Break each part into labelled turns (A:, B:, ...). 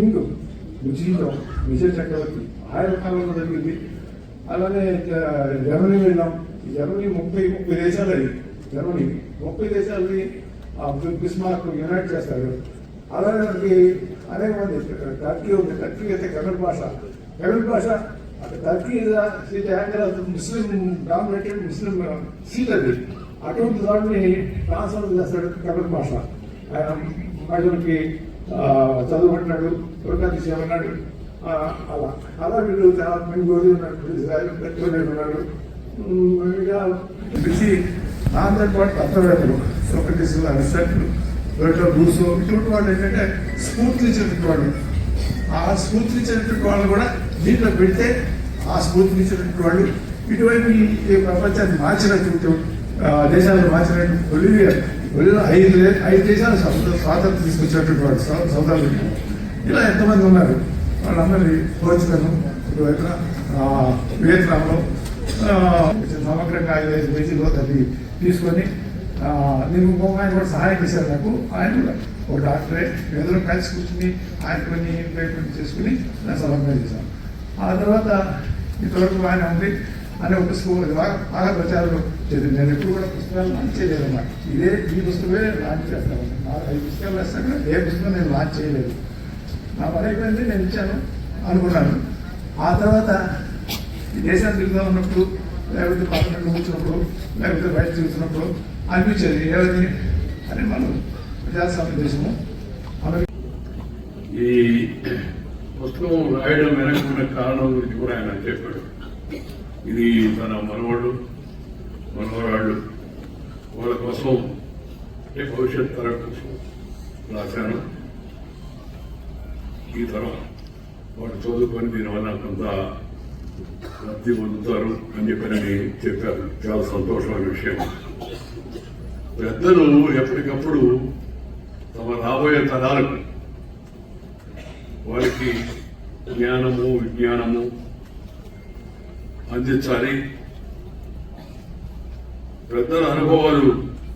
A: King ముజీతం విజయ చక్రవర్తి ఆయన కాలంలో జరిగింది. అలానే జ- జర్మనీ వెళ్ళాం. జర్మనీ ముప్పై ముప్పై దేశాలు అది జర్మనీ ముప్పై దేశాలని బిస్మార్క్ యునైట్ చేస్తారు. అలానే మనకి అనేక మంది టర్కీ ఉంది. టర్కీ అయితే కన్నడ భాష. కన్నడ భాష అక్కడ Turkey seat anger Muslim dominated Muslim seat అది. అటువంటి దాన్ని ట్రాన్స్ఫర్ చేస్తాడు కన్నడ భాష. ఆయన మహిళలకి చదువుకుంటున్నాడు దుర్గాతి చేయమన్నాడు అలా. అలా వీళ్ళు చాలా మంది గోరి ఉన్నాడు. పెట్టుకునే ఉన్నాడు. ఉమ్, పిలిచి నాతో పాటు తత్వవేత్తలు సోక్రటీస్ అరిస్టాటిల్ ప్లేటో రూసో ఇటువంటి వాళ్ళు ఏంటంటే స్ఫూర్తినిచ్చినటువంటి వాళ్ళు. ఆ స్ఫూర్తినిచ్చినటువంటి వాళ్ళు కూడా దీంట్లో పెడితే ఆ స్ఫూర్తిని స్ఫూర్తినిచ్చినటువంటి వాళ్ళు. ఇటువైపు ఈ- ప్రపంచాన్ని మార్చినట్టు దేశాలను మార్చినట్టు బొలివియా బొలివియా ఐదు ఐదు దేశాలు స్వాతంత్రం తీసుకొచ్చినటువంటి వాళ్ళు సౌదాలు. ఇలా ఎంతమంది ఉన్నారు? వాళ్ళందరినీ పోర్చుగల్ ఇటువైపు వియత్నాంలో సమగ్రంగా ఐదు ఐదు పేజీలో దాన్ని తీసుకొని నేను ఇంకొక ఆయన కూడా సహాయం చేశారు నాకు. ఆయన కూడా ఒక డాక్టరే. ఏదో కలిసి కూర్చుని ఆయన కొన్ని ట్రీట్మెంట్ చేసుకుని నేను సమగ్రం చేశాను ఆ తర్వాత ఇంతవరకు ఆయన ఉంది అనే ఒక పుస్తకం బాగా బాగా ప్రచారం చేసింది నేను ఎప్పుడు కూడా పుస్తకాలు లాంచ్ చేయలేదు అన్నమాట. ఇదే ఈ పుస్తకమే లాంచ్ చేస్తాను. ఐదు పుస్తకాలు వేస్తాను ఏ పుస్తకం నేను లాంచ్ చేయలేదు. నా పని అయిపోయింది నేను ఇచ్చాను అనుకున్నాను. ఆ తర్వాత దేశాన్ని తిరుగుతూ ఉన్నప్పుడు లేకపోతే పక్కన కూర్చున్నప్పుడు లేకపోతే బయట తిరుగుతున్నప్పుడు అనిపించేది ఏమని అని మనం ప్రజాస్వామ్య దేశము.
B: ఈ పుస్తకం రాయడం వెనకున్న కారణం గురించి కూడా ఆయన చెప్పాడు. ఇది తన మనవాళ్ళు మనవరాళ్ళు వాళ్ళ కోసం అంటే భవిష్యత్ తరం కోసం రాశాను ఈ తరం వాళ్ళు చదువుకొని దీనివల్ల కొంత లబ్ధి పొందుతారు అని చెప్పని చెప్పారు. చాలా సంతోషమైన విషయం. పెద్దలు ఎప్పటికప్పుడు తమ రాబోయే తరాలకు వారికి జ్ఞానము విజ్ఞానము అందించాలి. పెద్దల అనుభవాలు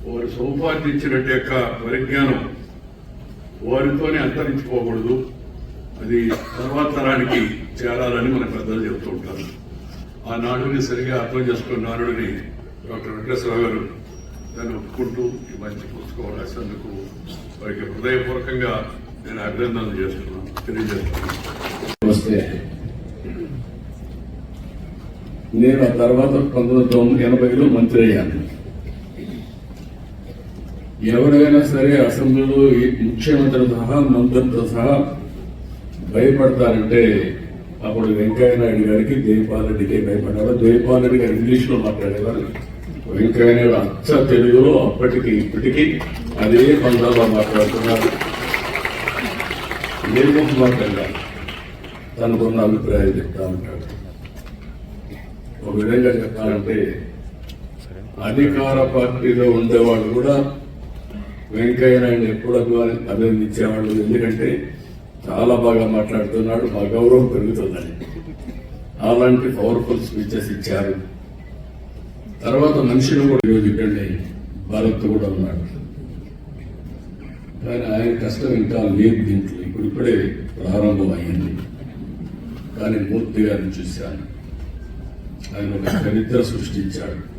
B: వారు సముపార్జించినట్టు యొక్క పరిజ్ఞానం వారితోనే అంతరించిపోకూడదు. అది తర్వాత తరానికి చేరాలని మన పెద్దలు చెబుతూ ఉంటారు. ఆ నాడుని సరిగా అర్థం చేసుకున్న నాడుని డాక్టర్ వెంకటేశ్వరరావు గారు దాన్ని ఒప్పుకుంటూ ఈ మంచి పుస్తకం రాసినందుకు వారికి హృదయపూర్వకంగా నేను అభినందనలు చేస్తున్నాను తెలియజేస్తున్నాను.
C: నేను ఆ తర్వాత పంతొమ్మిది తొమ్మిది ఎనభైలో మంత్రి అయ్యాను. ఎవరైనా సరే అసెంబ్లీలో ముఖ్యమంత్రి సహా మంత్రితో సహా భయపడతారంటే అప్పుడు వెంకయ్య నాయుడు గారికి జయపాల్ రెడ్డికి భయపడ్డారు. జయపాల్ రెడ్డి గారు ఇంగ్లీష్లో మాట్లాడేవారు. వెంకయ్య నాయుడు అచ్చ తెలుగులో అప్పటికి ఇప్పటికీ అదే పంజాబ్లో మాట్లాడుతున్నారు. నిర్ముఖంగా తనకున్న అభిప్రాయాలు చెప్తా ఉంటాడు. ఒక విధంగా చెప్పాలంటే అధికార పార్టీలో ఉండేవాళ్ళు కూడా వెంకయ్య నాయుడు ఎప్పుడు అభిమాని అభినందించేవాళ్ళు. ఎందుకంటే చాలా బాగా మాట్లాడుతున్నాడు మా గౌరవం పెరుగుతుందని. అలాంటి పవర్ఫుల్ స్పీచెస్ ఇచ్చారు. తర్వాత మనిషిని కూడా ఈరోజు ఇక్కడే భరత్ కూడా ఉన్నాడు. కానీ ఆయన కష్టం ఇంకా లేదు దీంట్లో. ఇప్పుడు ఇప్పుడే ప్రారంభం అయ్యింది. కానీ మూర్తి గారిని చూశాను. ఆయన ఒక చరిత్ర సృష్టించాడు.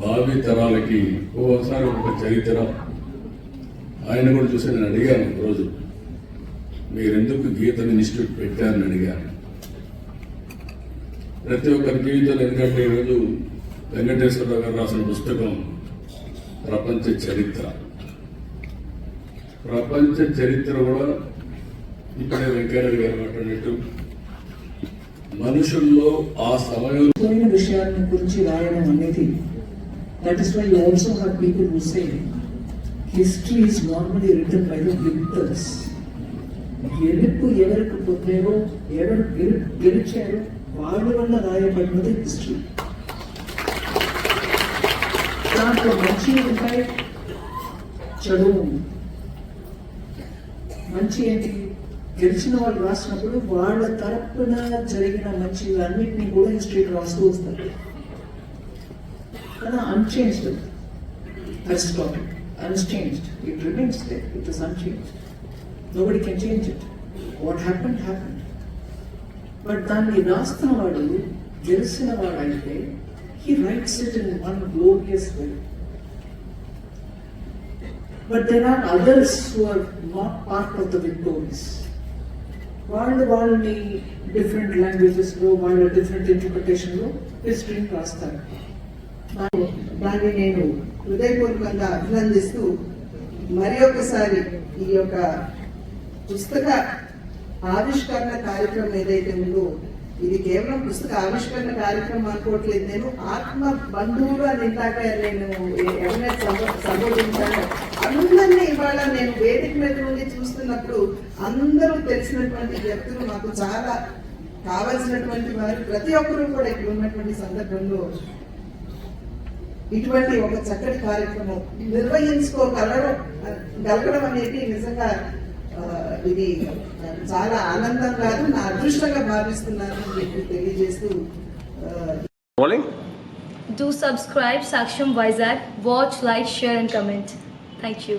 C: భావి తరాలకి ఒక్కోసారి ఒక చరిత్ర. ఆయన కూడా చూసి నేను అడిగాను రోజు మీరెందుకు గీతను ఇన్స్టిట్యూట్ పెట్టారని అడిగాను ప్రతి ఒక్కరి జీవితంలో ఎందుకంటే ఈరోజు వెంకటేశ్వరరావు గారు రాసిన పుస్తకం ప్రపంచ చరిత్ర. ప్రపంచ చరిత్ర కూడా ఇప్పుడే వెంకయ్య గారు మాట్లాడినట్టు మనుషుల్లో ఆ సమయం
D: విషయాన్ని విషయాలను గురించి రాయడం అనేది that is why also have people who say history is normally return by the గెలుపు ఎవరికి పొందారో ఎవరు గెలు- గెలిచారో. వాళ్ళ వల్ల రాయబడినది హిస్టరీ దాంట్లో మంచి ఉంటాయి చెడు మంచి ఏంటి? గెలిచిన వాళ్ళు రాసినప్పుడు వాళ్ళ తరపున జరిగిన మంచి అన్నింటినీ కూడా హిస్టరీ రాస్తూ వస్తారు. కానీ unchanged Aristotle unchanged it remains they it is unchanged nobody can change it what happened happened but దాన్ని రాస్తున్న వాడు గెలిచిన వాడైతే he writes it in one glorious way but there are others who are not part of the victories వాళ్ళు వాళ్ళని different లాంగ్వేజెస్లో వాళ్ళ different ఇంటర్ప్రిటేషన్లో హిస్టరీని రాస్తారు.
E: దాన్ని నేను హృదయపూర్వకంగా అభినందిస్తూ మరి ఒకసారి ఈ యొక్క పుస్తక ఆవిష్కరణ కార్యక్రమం ఏదైతే ఉందో ఇది కేవలం పుస్తక ఆవిష్కరణ కార్యక్రమం అనుకోవట్లేదు. నేను ఆత్మ బంధువులు అని ఇందాక నేను ఎవరైనా సంబోధించాను. అందరినీ ఇవాళ నేను వేదిక మీద నుండి చూస్తున్నప్పుడు అందరూ తెలిసినటువంటి వ్యక్తులు మాకు చాలా కావలసినటువంటి వారు ప్రతి ఒక్కరూ కూడా ఇక్కడ ఉన్నటువంటి సందర్భంలో ఇటువంటి ఒక చక్కటి కార్యక్రమం నిర్వహించుకోగలడం గలగడం అనేది నిజంగా ఇది చాలా ఆనందం కాదు నా అదృష్టంగా భావిస్తున్నాను చెప్పి తెలియజేస్తూ.
F: Do subscribe Saksham Vizag. Watch, like, share, and comment. Thank you.